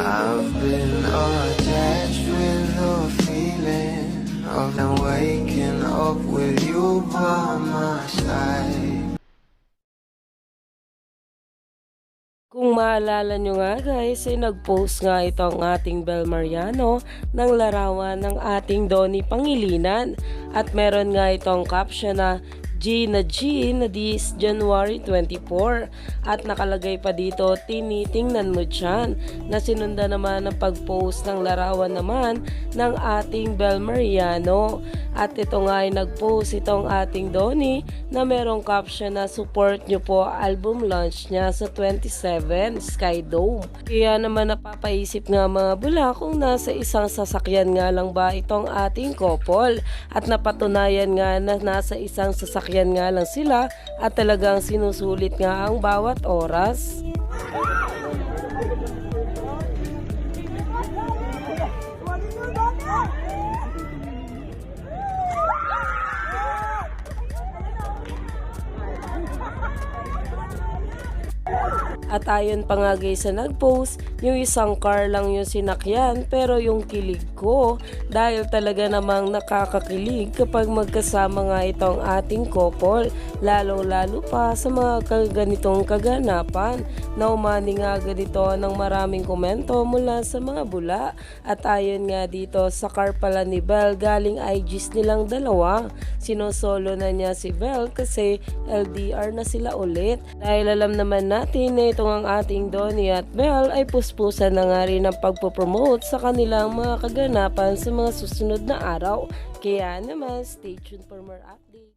I've been attached with the feeling of them waking up with you by my side. Kung maalala nyo nga guys, ay nag-post nga itong ating Bel Mariano ng larawan ng ating Donnie Pangilinan. At meron nga itong caption na G na G na this January 24 at nakalagay pa dito tinitingnan mo dyan. Na sinunda naman ang pag-post ng larawan naman ng ating Bel Mariano at ito nga ay nag-post itong ating Donnie na merong caption na support nyo po album launch niya sa 27 Sky Dome. Kaya naman napapaisip nga mga bula kung nasa isang sasakyan nga lang ba itong ating couple at napatunayan nga na nasa isang sasakyan nga lang sila at talagang sinusulit nga ang bawat oras. At ayon pa nga guys sa nag-post, yung isang car lang yung sinakyan pero yung kilig ko dahil talaga namang nakakakilig kapag magkasama nga itong ating couple lalong lalo pa sa mga kaganitong kaganapan. Na umani nga ganito ng maraming komento mula sa mga bula. At ayon nga dito sa car pala ni Belle galing IGs nilang dalawa. Sinosolo na niya si Belle kasi LDR na sila ulit. Dahil alam naman natin na itong ang ating Donnie at Belle ay puspusan na nga rin ang pagpopromote sa kanilang mga kaganapan sa mga susunod na araw. Kaya naman, stay tuned for more updates.